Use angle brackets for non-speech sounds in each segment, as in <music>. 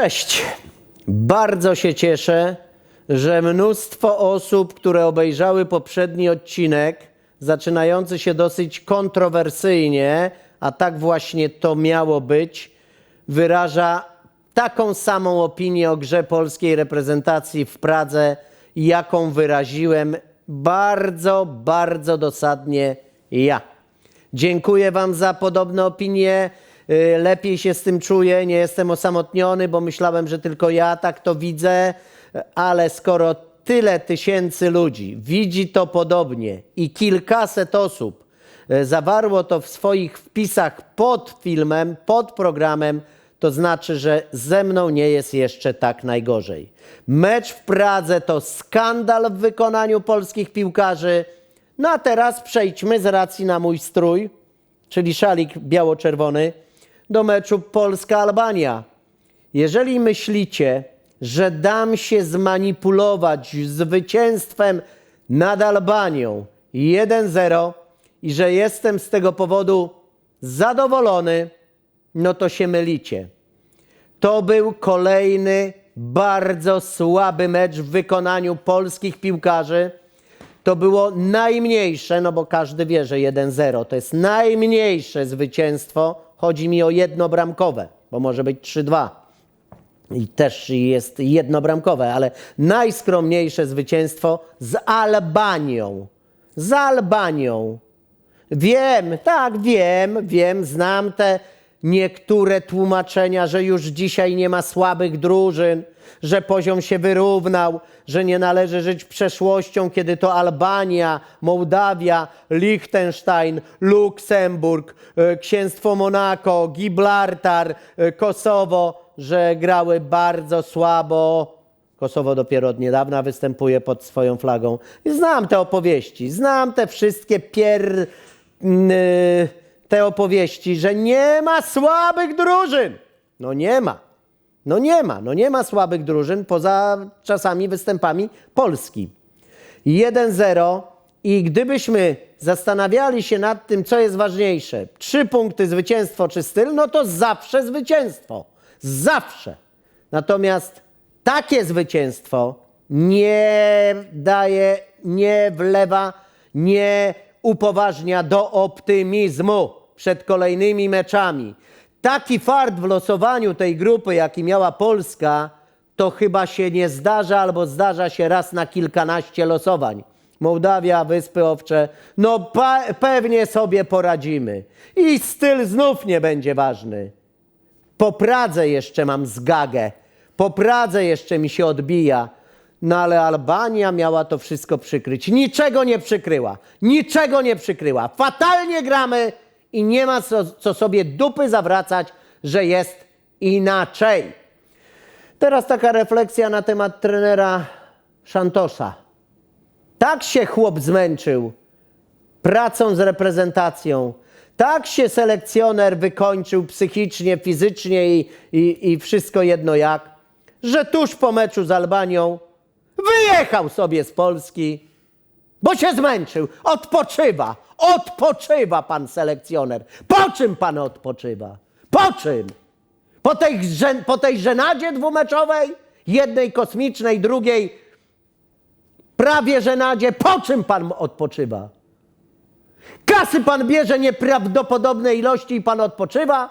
Cześć. Bardzo się cieszę, że mnóstwo osób, które obejrzały poprzedni odcinek, zaczynający się dosyć kontrowersyjnie, a tak właśnie to miało być, wyraża taką samą opinię o grze polskiej reprezentacji w Pradze, jaką wyraziłem bardzo, bardzo dosadnie ja. Dziękuję Wam za podobne opinie. Y, Lepiej się z tym czuję, nie jestem osamotniony, bo myślałem, że tylko ja tak to widzę, ale skoro tyle tysięcy ludzi widzi to podobnie i kilkaset osób y, zawarło to w swoich wpisach pod filmem, pod programem, to znaczy, że ze mną nie jest jeszcze tak najgorzej. Mecz w Pradze to skandal w wykonaniu polskich piłkarzy. No a teraz przejdźmy z racji na mój strój, czyli szalik biało-czerwony, do meczu Polska-Albania. Jeżeli myślicie, że dam się zmanipulować zwycięstwem nad Albanią 1-0 i że jestem z tego powodu zadowolony, no to się mylicie. To był kolejny bardzo słaby mecz w wykonaniu polskich piłkarzy. To było najmniejsze, no bo każdy wie, że 1-0 to jest najmniejsze zwycięstwo. Chodzi mi o jednobramkowe, bo może być 3-2 i też jest jednobramkowe, ale najskromniejsze zwycięstwo z Albanią. Z Albanią. Wiem, tak, wiem, wiem, znam te niektóre tłumaczenia, że już dzisiaj nie ma słabych drużyn, że poziom się wyrównał, że nie należy żyć przeszłością, kiedy to Albania, Mołdawia, Liechtenstein, Luksemburg, e, Księstwo Monako, Gibraltar, e, Kosowo, że grały bardzo słabo. Kosowo dopiero od niedawna występuje pod swoją flagą. I znam te opowieści, znam te wszystkie pier... n- y, te opowieści, że nie ma słabych drużyn. No nie ma. No nie ma. No nie ma słabych drużyn poza czasami występami Polski. 1-0 i gdybyśmy zastanawiali się nad tym, co jest ważniejsze, trzy punkty zwycięstwo czy styl, no to zawsze zwycięstwo. Zawsze. Natomiast takie zwycięstwo nie daje, nie wlewa, nie upoważnia do optymizmu przed kolejnymi meczami. Taki fart w losowaniu tej grupy, jaki miała Polska, to chyba się nie zdarza albo zdarza się raz na kilkanaście losowań. Mołdawia, Wyspy Owcze, no pewnie sobie poradzimy. I styl znów nie będzie ważny. Po Pradze jeszcze mam zgagę. Po Pradze jeszcze mi się odbija. No ale Albania miała to wszystko przykryć. Niczego nie przykryła. Niczego nie przykryła. Fatalnie gramy i nie ma co, co sobie dupy zawracać, że jest inaczej. Teraz taka refleksja na temat trenera Szantosza. Tak się chłop zmęczył pracą z reprezentacją. Tak się selekcjoner wykończył psychicznie, fizycznie i, i, i wszystko jedno jak, że tuż po meczu z Albanią wyjechał sobie z Polski, bo się zmęczył. Odpoczywa, odpoczywa pan selekcjoner. Po czym pan odpoczywa? Po czym? Po tej, po tej żenadzie dwumeczowej? Jednej kosmicznej, drugiej prawie żenadzie. Po czym pan odpoczywa? Kasy pan bierze nieprawdopodobne ilości i pan odpoczywa?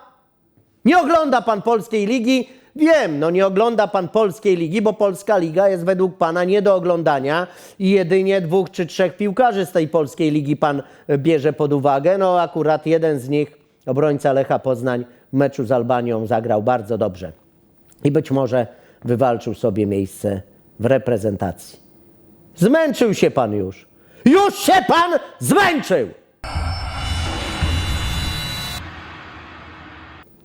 Nie ogląda pan polskiej ligi? Wiem, no nie ogląda pan polskiej ligi, bo polska liga jest według pana nie do oglądania i jedynie dwóch czy trzech piłkarzy z tej polskiej ligi pan bierze pod uwagę. No akurat jeden z nich, obrońca Lecha Poznań, w meczu z Albanią zagrał bardzo dobrze. I być może wywalczył sobie miejsce w reprezentacji. Zmęczył się pan już. Już się pan zmęczył!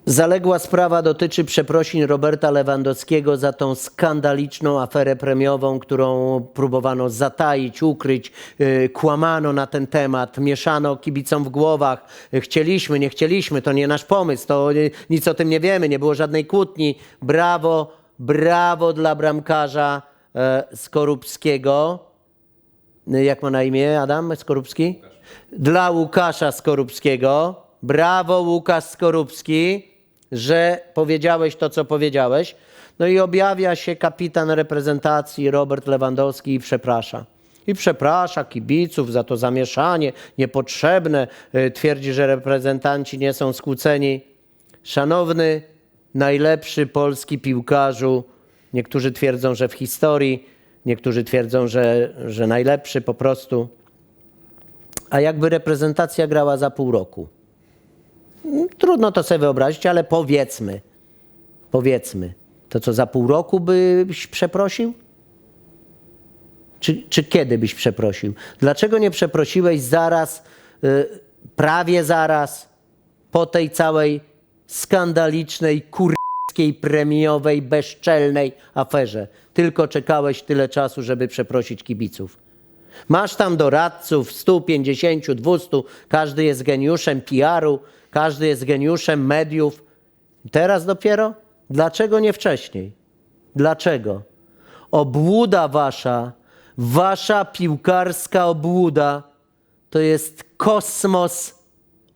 Zaległa sprawa dotyczy przeprosin Roberta Lewandowskiego za tą skandaliczną aferę premiową, którą próbowano zataić, ukryć, yy, kłamano na ten temat, mieszano kibicom w głowach. Yy, Chcieliśmy, nie chcieliśmy, to nie nasz pomysł, to yy, nic o tym nie wiemy, nie było żadnej kłótni. Brawo, brawo dla bramkarza e, Skorupskiego. Jak ma na imię Adam Skorupski? Dla Łukasza Skorupskiego. Brawo Łukasz Skorupski, że powiedziałeś to, co powiedziałeś. No i objawia się kapitan reprezentacji Robert Lewandowski i przeprasza. I przeprasza kibiców za to zamieszanie niepotrzebne. Y, Twierdzi, że reprezentanci nie są skłóceni. Szanowny, najlepszy polski piłkarzu, niektórzy twierdzą, że w historii, niektórzy twierdzą, że, że najlepszy po prostu. A jakby reprezentacja grała za pół roku? Trudno to sobie wyobrazić, ale powiedzmy, powiedzmy, to co za pół roku byś przeprosił? Czy, czy kiedy byś przeprosił? Dlaczego nie przeprosiłeś zaraz, y, prawie zaraz, po tej całej skandalicznej, kurskiej, premiowej, bezczelnej aferze? Tylko czekałeś tyle czasu, żeby przeprosić kibiców. Masz tam doradców 150, 200, każdy jest geniuszem PR-u, każdy jest geniuszem mediów. Teraz dopiero? Dlaczego nie wcześniej? Dlaczego? Obłuda wasza, wasza piłkarska obłuda to jest kosmos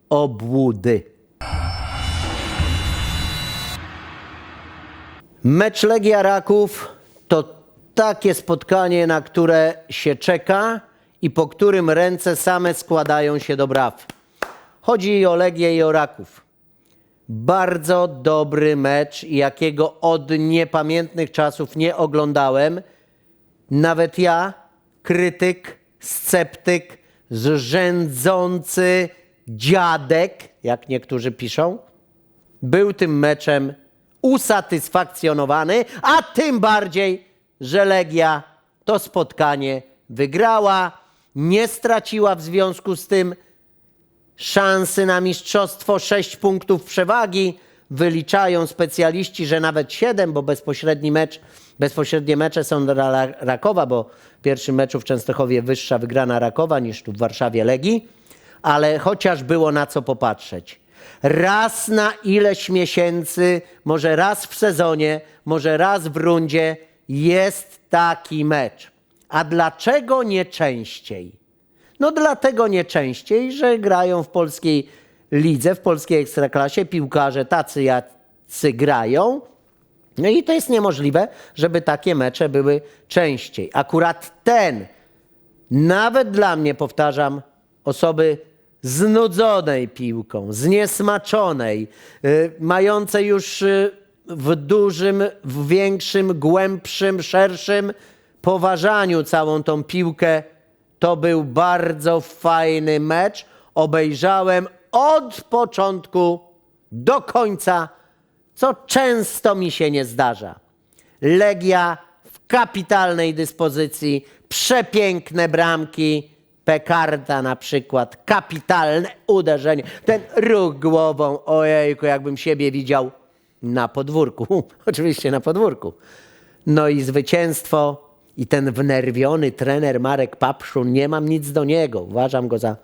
obłudy. Mecz Legia Raków to takie spotkanie, na które się czeka i po którym ręce same składają się do braw. Chodzi i o Legię i o Raków. Bardzo dobry mecz, jakiego od niepamiętnych czasów nie oglądałem. Nawet ja, krytyk, sceptyk, zrzędzący dziadek, jak niektórzy piszą, był tym meczem usatysfakcjonowany, a tym bardziej, że Legia to spotkanie wygrała, nie straciła w związku z tym szansy na mistrzostwo, 6 punktów przewagi. Wyliczają specjaliści, że nawet 7, bo bezpośredni mecz, bezpośrednie mecze są dla Ra- Rakowa, bo w pierwszym meczu w Częstochowie wyższa wygrana Rakowa niż tu w Warszawie Legii, ale chociaż było na co popatrzeć. Raz na ileś miesięcy, może raz w sezonie, może raz w rundzie jest taki mecz. A dlaczego nie częściej? No dlatego nie częściej, że grają w polskiej lidze, w polskiej ekstraklasie piłkarze tacy jacy grają. No i to jest niemożliwe, żeby takie mecze były częściej. Akurat ten, nawet dla mnie, powtarzam, osoby znudzonej piłką, zniesmaczonej, y, mającej już y, w dużym, w większym, głębszym, szerszym poważaniu całą tą piłkę, to był bardzo fajny mecz. Obejrzałem od początku do końca, co często mi się nie zdarza. Legia w kapitalnej dyspozycji, przepiękne bramki, Pekarda na przykład, kapitalne uderzenie, ten ruch głową, ojejku, jakbym siebie widział na podwórku, <laughs> oczywiście na podwórku. No i zwycięstwo i ten wnerwiony trener Marek Papszun, nie mam nic do niego, uważam go za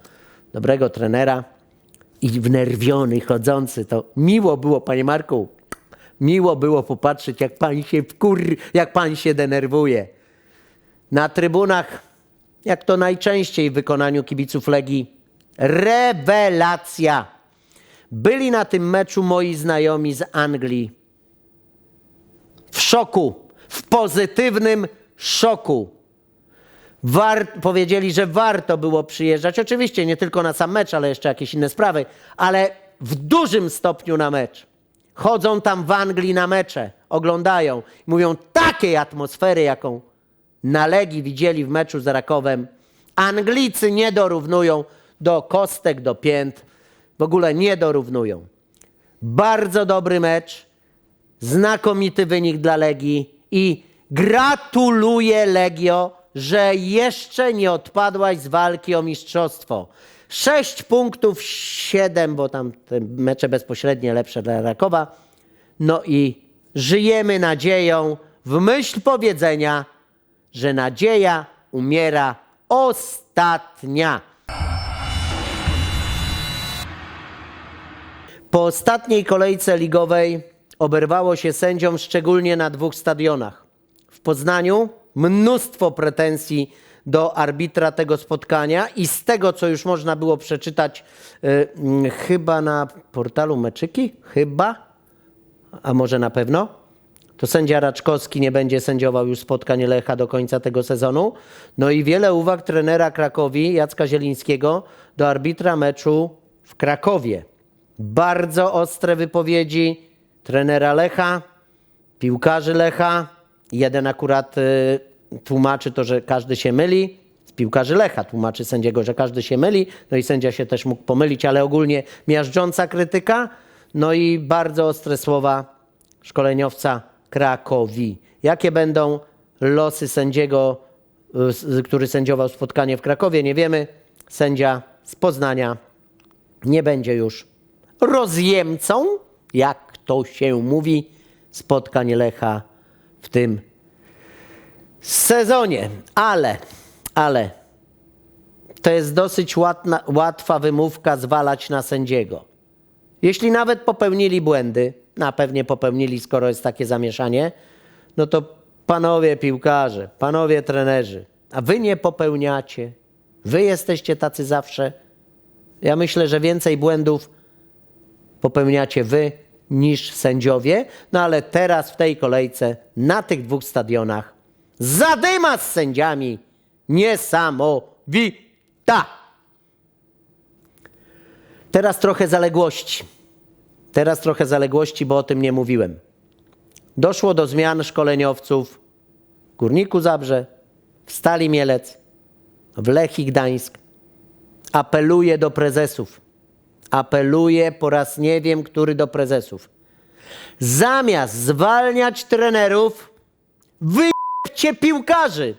dobrego trenera i wnerwiony, chodzący, to miło było, panie Marku, miło było popatrzeć, jak pan się jak pan się denerwuje. Na trybunach, jak to najczęściej w wykonaniu kibiców Legii, rewelacja. Byli na tym meczu moi znajomi z Anglii. W szoku, w pozytywnym szoku. War, powiedzieli, że warto było przyjeżdżać. Oczywiście nie tylko na sam mecz, ale jeszcze jakieś inne sprawy, ale w dużym stopniu na mecz. Chodzą tam w Anglii na mecze, oglądają. Mówią takiej atmosfery, jaką na Legii widzieli w meczu z Rakowem. Anglicy nie dorównują do kostek, do pięt. W ogóle nie dorównują. Bardzo dobry mecz, znakomity wynik dla Legii i gratuluję Legio, że jeszcze nie odpadłaś z walki o mistrzostwo. Sześć punktów, siedem, bo tam te mecze bezpośrednie lepsze dla Rakowa. No i żyjemy nadzieją w myśl powiedzenia, że nadzieja umiera ostatnia. Po ostatniej kolejce ligowej oberwało się sędziom szczególnie na dwóch stadionach. W Poznaniu mnóstwo pretensji do arbitra tego spotkania i z tego, co już można było przeczytać y, mm, chyba na portalu Meczyki, chyba, a może na pewno? To sędzia Raczkowski nie będzie sędziował już spotkań Lecha do końca tego sezonu. No i wiele uwag trenera Krakowi, Jacka Zielińskiego, do arbitra meczu w Krakowie. Bardzo ostre wypowiedzi trenera Lecha, piłkarzy Lecha. Jeden akurat y, tłumaczy to, że każdy się myli. Z piłkarzy Lecha tłumaczy sędziego, że każdy się myli. No i sędzia się też mógł pomylić, ale ogólnie miażdżąca krytyka. No i bardzo ostre słowa szkoleniowca Krakowi. Jakie będą losy sędziego, y, który sędziował spotkanie w Krakowie, nie wiemy. Sędzia z Poznania nie będzie już rozjemcą, jak to się mówi, spotkań Lecha w tym sezonie. Ale, ale to jest dosyć łatna, łatwa wymówka zwalać na sędziego. Jeśli nawet popełnili błędy, na pewnie popełnili, skoro jest takie zamieszanie, no to panowie piłkarze, panowie trenerzy, a wy nie popełniacie. Wy jesteście tacy zawsze. Ja myślę, że więcej błędów popełniacie wy niż sędziowie, no ale teraz w tej kolejce na tych dwóch stadionach zadyma z sędziami niesamowita. Teraz trochę zaległości. Teraz trochę zaległości, bo o tym nie mówiłem. Doszło do zmian szkoleniowców w Górniku Zabrze, w Stali Mielec, w Lechii Gdańsk. Apeluję do prezesów. Apeluję po raz nie wiem, który do prezesów. Zamiast zwalniać trenerów, wyjście piłkarzy.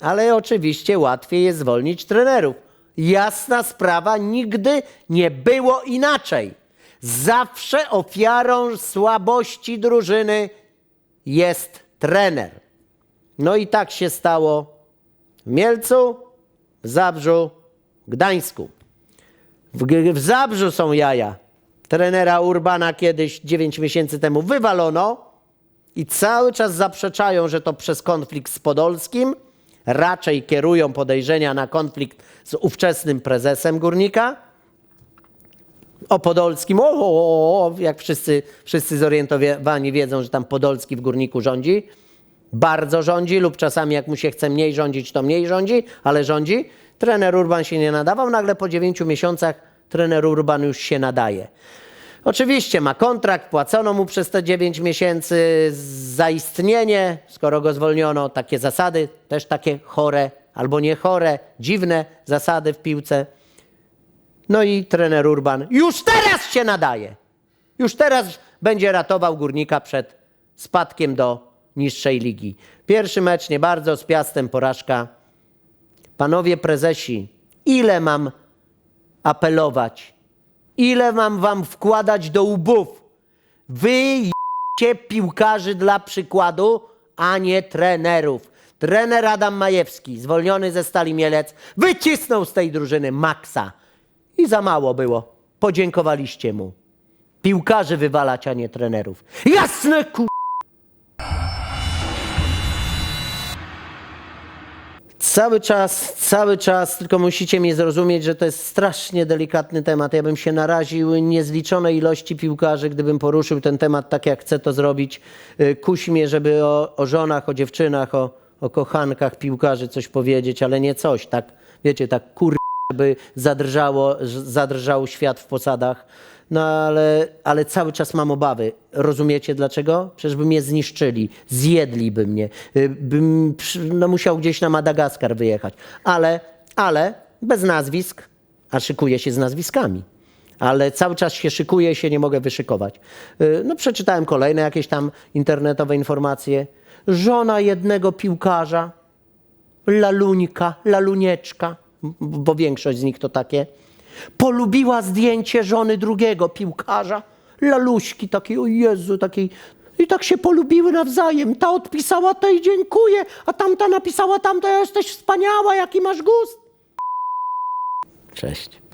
Ale oczywiście łatwiej jest zwolnić trenerów. Jasna sprawa, nigdy nie było inaczej. Zawsze ofiarą słabości drużyny jest trener. No i tak się stało w Mielcu, Zabrzu, Gdańsku. W, w Zabrzu są jaja. Trenera Urbana kiedyś 9 miesięcy temu wywalono i cały czas zaprzeczają, że to przez konflikt z Podolskim. Raczej kierują podejrzenia na konflikt z ówczesnym prezesem górnika. O Podolskim, o, o, o, jak wszyscy, wszyscy zorientowani wiedzą, że tam Podolski w górniku rządzi. Bardzo rządzi, lub czasami jak mu się chce mniej rządzić, to mniej rządzi, ale rządzi. Trener Urban się nie nadawał, nagle po 9 miesiącach trener Urban już się nadaje. Oczywiście ma kontrakt, płacono mu przez te 9 miesięcy za istnienie, skoro go zwolniono, takie zasady, też takie chore albo nie chore, dziwne zasady w piłce. No i trener Urban już teraz się nadaje. Już teraz będzie ratował górnika przed spadkiem do niższej ligi. Pierwszy mecz nie bardzo, z Piastem porażka. Panowie prezesi, ile mam apelować? Ile mam wam wkładać do łbów? Wy jecie piłkarzy dla przykładu, a nie trenerów. Trener Adam Majewski, zwolniony ze Stali Mielec, wycisnął z tej drużyny maksa. I za mało było. Podziękowaliście mu. Piłkarzy wywalać, a nie trenerów. Jasne ku... Cały czas, cały czas, tylko musicie mnie zrozumieć, że to jest strasznie delikatny temat. Ja bym się naraził niezliczone ilości piłkarzy, gdybym poruszył ten temat tak, jak chcę to zrobić. Y, Kusi mnie, żeby o, o żonach, o dziewczynach, o, o kochankach piłkarzy coś powiedzieć, ale nie coś, tak, wiecie, tak kur by zadrżało, zadrżał świat w posadach. No ale, ale cały czas mam obawy. Rozumiecie dlaczego? Przecież by mnie zniszczyli, zjedliby mnie, y, bym no, musiał gdzieś na Madagaskar wyjechać. Ale, ale bez nazwisk, a szykuję się z nazwiskami. Ale cały czas się szykuję, się nie mogę wyszykować. Y, No przeczytałem kolejne jakieś tam internetowe informacje. Żona jednego piłkarza laluńka, lalunieczka, bo większość z nich to takie, polubiła zdjęcie żony drugiego piłkarza, laluśki takiej, o Jezu, takiej, i tak się polubiły nawzajem. Ta odpisała tej dziękuję, a tamta napisała tamta jesteś wspaniała, jaki masz gust. Cześć.